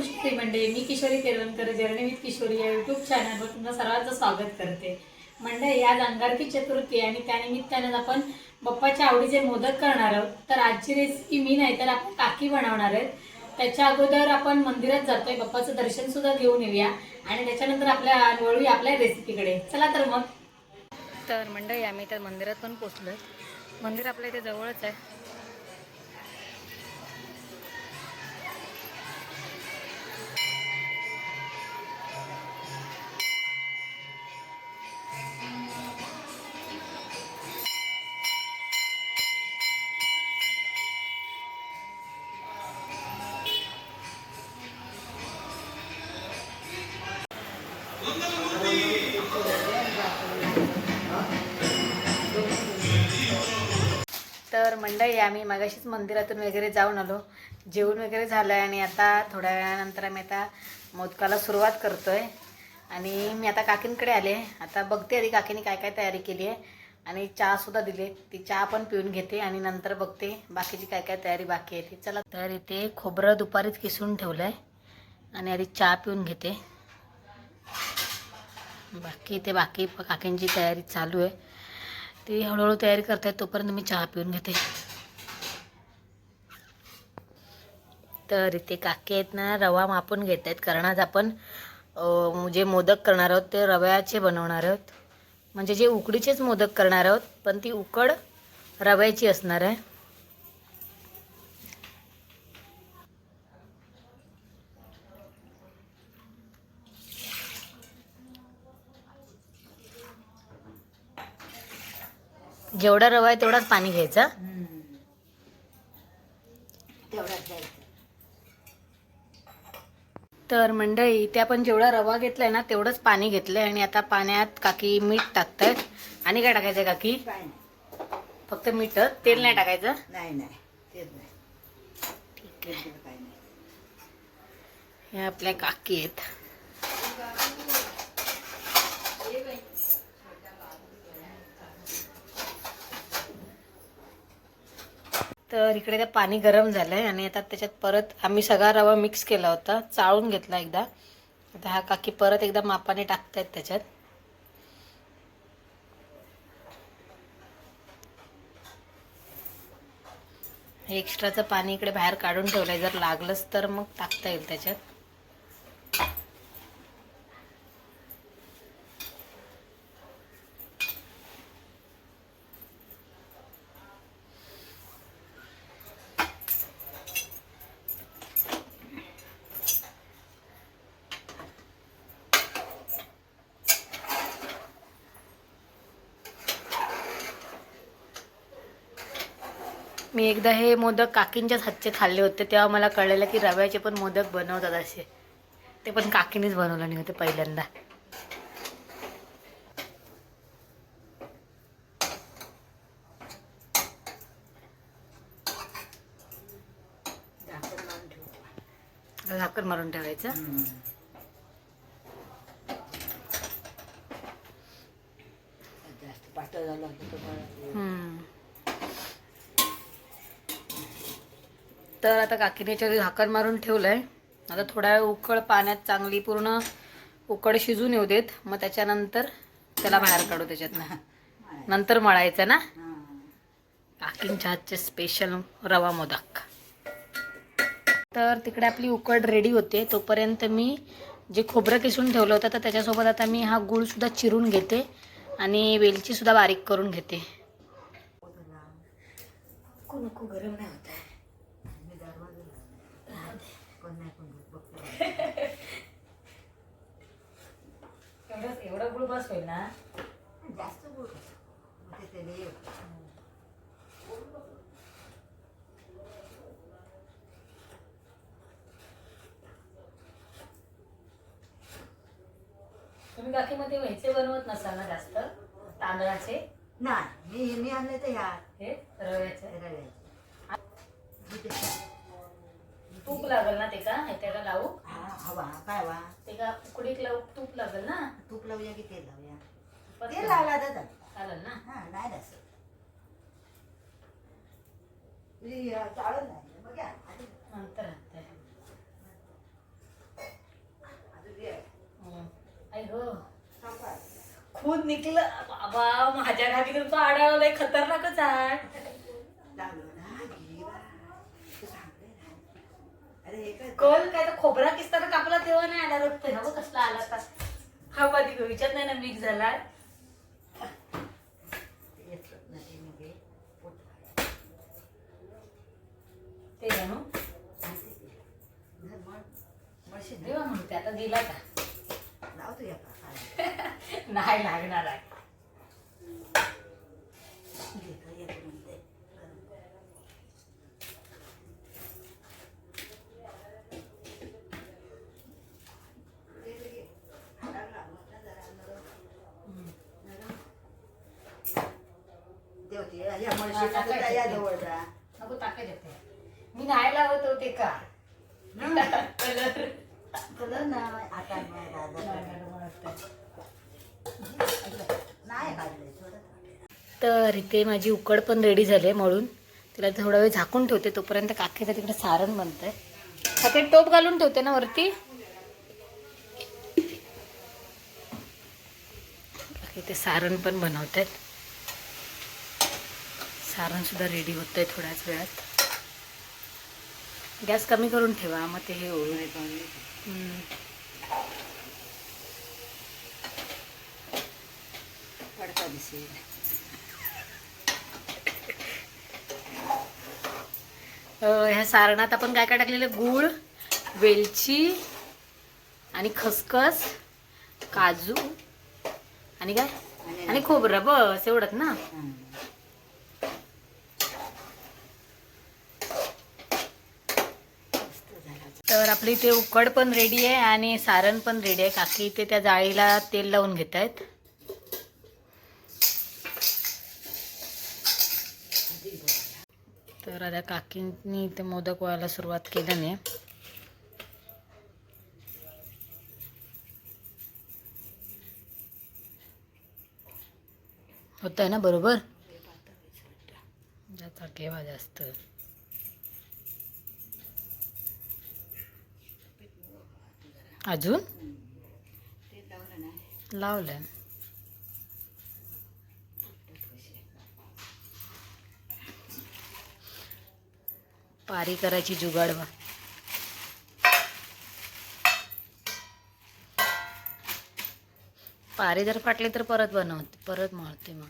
कृष्ण मंडळी मी Kishori Telavankar journey with Kishori या युट्यूब चॅनलवर तुमचं सर्वांचं स्वागत करते. मंडळी आज अंगारकी चतुर्थी आहे आणि त्यानिमित्तानं आपण बाप्पाच्या आवडीचे मोदक करणार आहोत. तर आजची रेसिपी मी नाही तर आपण काकी बनवणार आहेत. त्याच्या अगोदर आपण मंदिरात जातोय. बाप्पाचं दर्शन सुद्धा घेऊन येऊया आणि त्याच्यानंतर आपल्या वळूया आपल्या रेसिपीकडे चला तर मग. तर मंडळी आम्ही तर मंदिरात पण पोचलोय. मंदिर आपल्या इथे जवळच आहे. आहे आम्ही मगाशीच मंदिरातून वगैरे जाऊन आलो. जेवण वगैरे झालं आहे आणि आता थोड्या वेळानंतर आम्ही आता मोदकाला सुरुवात करतो आहे आणि मी आता काकींकडे आले. आता बघते आधी काकीने काय काय तयारी केली आहे. आणि चहासुद्धा दिली ती चहा पण पिऊन घेते आणि नंतर बघते बाकीची काय काय तयारी बाकी आहे ती. चला तर इथे खोबरं दुपारीच किसून ठेवलं आहे आणि आधी चहा पिऊन घेते. बाकी इथे बाकी काकींची तयारी चालू आहे. ती हळूहळू तयारी करतायत तोपर्यंत मी चहा पिऊन घेते. तर इथे काकी आहेत ना रवा मापून घेत आहेत कारण आज आपण जे मोदक करणार आहोत ते रव्याचे बनवणार आहोत. म्हणजे जे उकडीचेच मोदक करणार आहोत पण ती उकड रव्याची असणार आहे. जेवढा रवा आहे तेवढाच पाणी घ्यायचा तेवढाच जायचं तर मंडळी इथे आपण जेवढा रवा घेतलाय ना तेवढंच पाणी घेतलंय आणि आता पाण्यात काकी मीठ टाकतायत. आणि काय टाकायचं काकी? फक्त मीठ? तेल नाही टाकायचं? नाही नाही. नाही. ठीक आहे. हे आपल्या काकी आहेत. तर इकडे ते पाणी गरम झालं आहे आणि आता त्याच्यात परत आम्ही सगळा रवा मिक्स केला होता. चाळून घेतला एकदा. आता हा काकी परत एकदा मापाने टाकतायत त्याच्यात. हे एक्स्ट्राचं पाणी इकडे बाहेर काढून ठेवलं आहे जर लागलंच तर मग टाकता येईल त्याच्यात. मी एकदा हे मोदक काकींच्याच हातचे खाल्ले होते तेव्हा मला कळलेलं की रव्याचे पण मोदक बनवतात असे. ते पण काकीनेच बनवलं नाही होते पहिल्यांदा. झाकण मारून ठेवायचं. जास्त पातळ झालं असं तर आता काकीने याच्यावर झाकण मारून आहे आता थोड्या वेळ उकळ पाण्यात चांगली पूर्ण उकड शिजून येऊ देत. मग त्याच्यानंतर त्याला बाहेर काढू त्याच्यातनं. नंतर मळायचं ना? काकींच्या हातचे स्पेशल रवा मोदक. तर तिकडे आपली उकड रेडी होते. तोपर्यंत मी जे खोबरं किसून ठेवलं होतं तर त्याच्यासोबत आता मी हा गुळसुद्धा चिरून घेते आणि वेलची सुद्धा बारीक करून घेते. गरम नाही होत आहे मी दरवाजा लावला. नाही बघते. एवढं एवढं गुळ बस होईल ना जास्त ते होतं. तुम्ही व्हायचे बनवत नसाल ना जास्त तांदळाचे नाही मी मी आणले तर ह्या हे रव्याचे रव्याचे. लागल ना ते का? त्याला लावू. हवा काय वा ते का उकडीक लावू? तूप लागल ना? तूप लावूया की तेल लावूया? तेल लावला दादा चालल. ना? हा नाही असं. चालत नाही नंतर आई हो. खूद निकलं बाबा माझ्या घागी तुमचा आढळलाय खतरनाकच आहे. कल काय तर खोबरा किस्ताना कापला तेव्हा नाही आला रक्त हा बघ कसला आला का हा बाधी विचार नाही ना मिक्स झाला ते जाणू. देवा म्हणते आता दिला का. नाही लागणार आहे घे का येत म्हणते. ते घे. लागला. मग ना जरा नरम. नरम. देव ते या तर या ते. नको मी नाही लावत होते का? कलर कलर ना आता नाही दादा नाही काढले थोडं तर इथे माझी उकड पण रेडी झाली मळून. तिला थोडा वेळ झाकून ठेवते तोपर्यंत काकीचं तिकडे सारण बनतंय. काकी टोप घालून ठेवते ना वरती? काकी ते सारण पण बनवतात सारण सुद्धा रेडी होत आहे थोड्याच वेळात. गॅस कमी करून ठेवा मग ते हे हम्म. पडका दिसेल. ह्या सारणात आपण काय काय टाकलेलं? गुळ वेलची आणि खसखस काजू आणि काय? आणि खोबरं बस एवढंच ना हं. मस्त झाला. तर आपली इथे उकड पण रेडी आहे आणि सारण पण रेडी आहे. काकी इथे त्या जाळीला तेल लावून घेत आहेत. तर आता काकींनी इथे मोदक व्हायला सुरुवात केलं नाही होत आहे ना बरोबर जास्त. अजून? लावलं पारी करायची जुगाड बा पारी जर फाटली तर परत बनवते परत मळते मग.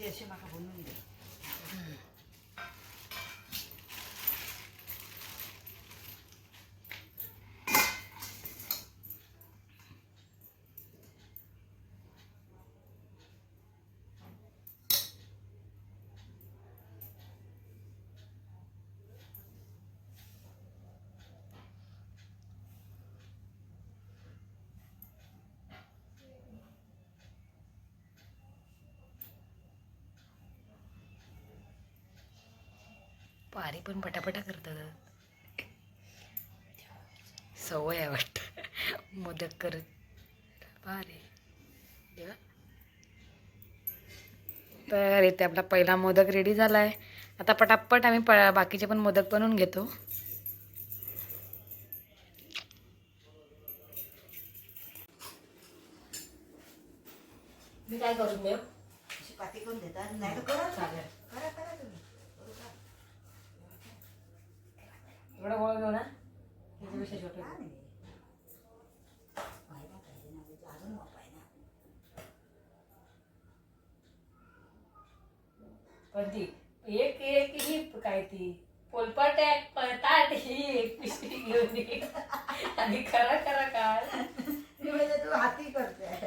अशी Yeah. पारी पण पटापटा करतात. सवय आहे वाटतं. मोदक करत. देवा. तर इथे आपला पहिला मोदक रेडी झाला आहे आता पटापट आम्ही प बाकीचे पण मोदक बनवून घेतो. मी काय करून देऊ? पाती करून देतात. नाही तर करा. चालेल. करा करा तुम्ही करू का? एवढं गोळ घेऊ ना? त्याच्यापेक्षा छोटं. पण ती एक एक ही काय ती? पोलपाट आहे पळताट ही एक पिशवी घेऊन ये. आणि खरा खरा काय म्हणजे तू हाती करते.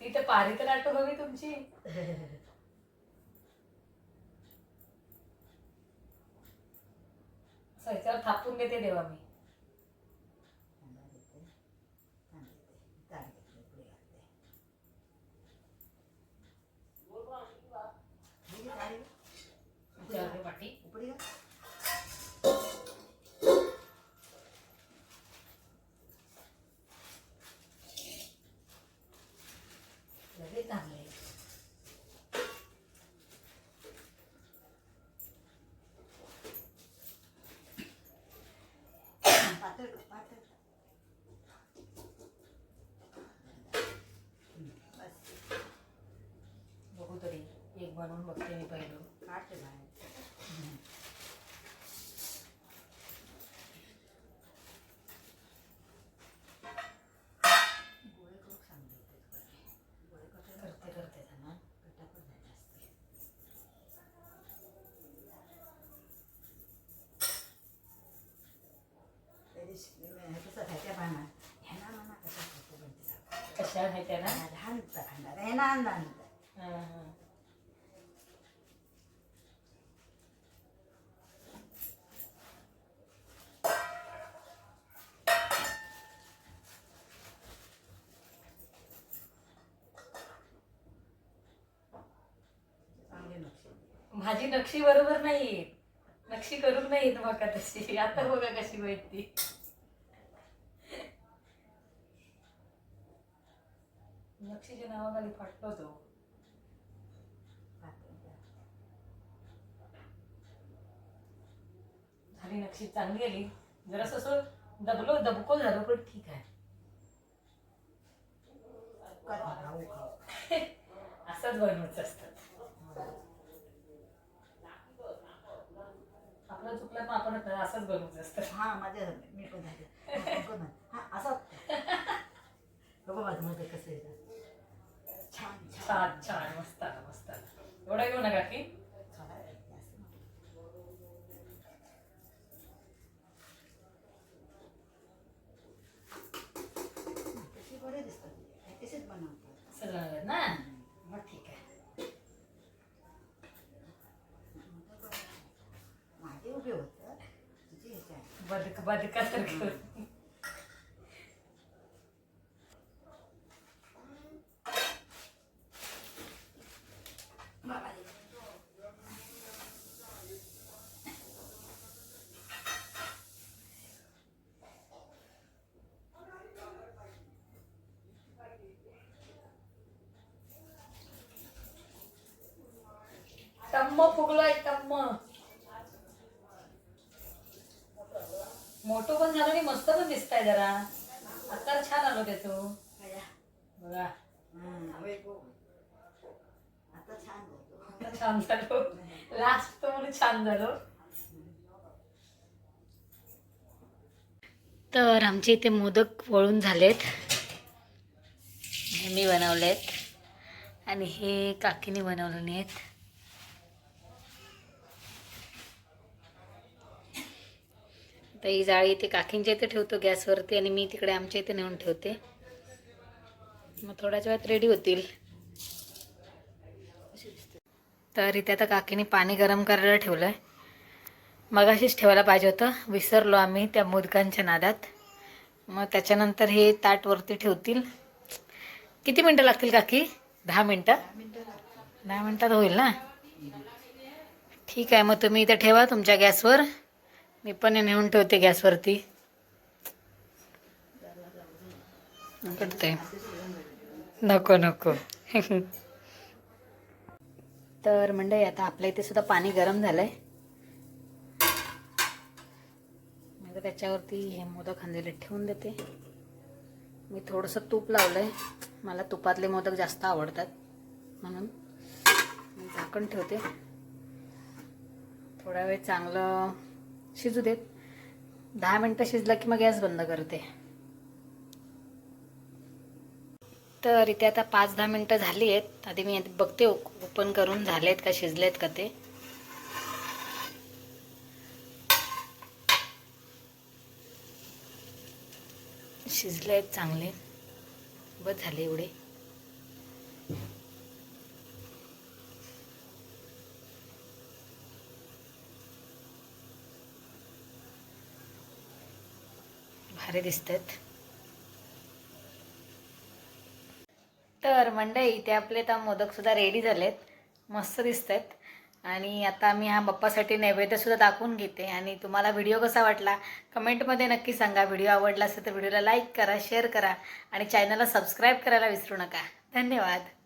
ती तर पारी तर आठवण हवी तुमची. असं थापून देते देवा मी. पातळ पातळ. बघू तरी. एक बनवून बघते मी पहिलं. काढते बाहेर. म्हणा कशा आहे त्याला लहानचा भांडार माझी नक्षी बरोबर नाही नक्षी करून नाही येत बघा तशी. आता बघा कशी माहिती ती नक्षीच्या नावाखाली फाटलो तो झाली नक्षी चांगली आली जरासं असं दबलो दबको झालो पण ठीक आहे. असंच बनवायचं असतात. आपलं चुकलं मग आपण असंच बनवायचं असतं हा माझ्या मी पण हा असं बघा माझं मध्ये कसं येतं छान छान छान मस्त आलं मस्त आलं एवढा घेऊ नका की थोडा वेळ जास्त नको. तशी बरे दिसतात तसेच बनवतात असं झालं ना मग ठीक आहे माझे उभे होतं तुझे ह्याचे आहे. बदक बदकासारखं बाबा रे. टम्म फुगलोय टम्म मोठं पण झालं आणि मस्त पण दिसताय जरा आता छान आलो त्याचो बघा आता छान झालो लास्ट तो म्हणून छान झालो तर आमचे इथे मोदक वळून झालेत हे मी बनवलेत आणि हे काकीने बनवले नाहीत आता ही जाळी इथे काकींच्या इथे ठेवतो गॅसवरती आणि मी तिकडे आमच्या इथे नेऊन ठेवते. मग थोड्याच वेळात रेडी होतील. तर इथे आता काकीने पाणी गरम करायला ठेवलं आहे मगाशीच ठेवायला पाहिजे होतं. विसरलो आम्ही त्या मोदकांच्या नादात. मग त्याच्यानंतर हे ताटवरती ठेवतील. किती मिनटं लागतील काकी? दहा मिनटं? दहा मिनटात होईल ना? ठीक आहे मग तुम्ही इथे ठेवा तुमच्या गॅसवर. मी पण हे नेऊन ठेवते गॅसवरती. नको नको. तर मंडळी आता आपल्या इथे सुद्धा पाणी गरम झालंय. मी त्याच्यावरती हे मोदक खांदेले ठेवून देते. मी थोडंसं तूप लावलंय. मला तुपातले मोदक जास्त आवडतात म्हणून मी झाकण ठेवते. थोडा वेळ चांगलं शिजू देत. दहा मिनटं शिजलं की मग गॅस बंद करते. तर इथे आता पाच दहा मिनटं झाली आहेत आधी मी बघते ओपन करून झालेत का शिजलेत का ते. शिजले आहेत चांगले. बस झाले एवढे. भारी दिसतात. तर मंडळी इथे आपले आता मोदकसुद्धा रेडी झालेत. मस्त दिसत आहेत आणि आता मी हा बाप्पासाठी नैवेद्यसुद्धा दाखवून घेते. आणि तुम्हाला व्हिडिओ कसा वाटला कमेंटमध्ये नक्की सांगा. व्हिडिओ आवडला असेल तर व्हिडिओला लाईक करा शेअर करा. आणि चॅनलला सबस्क्राईब करायला विसरू नका. धन्यवाद.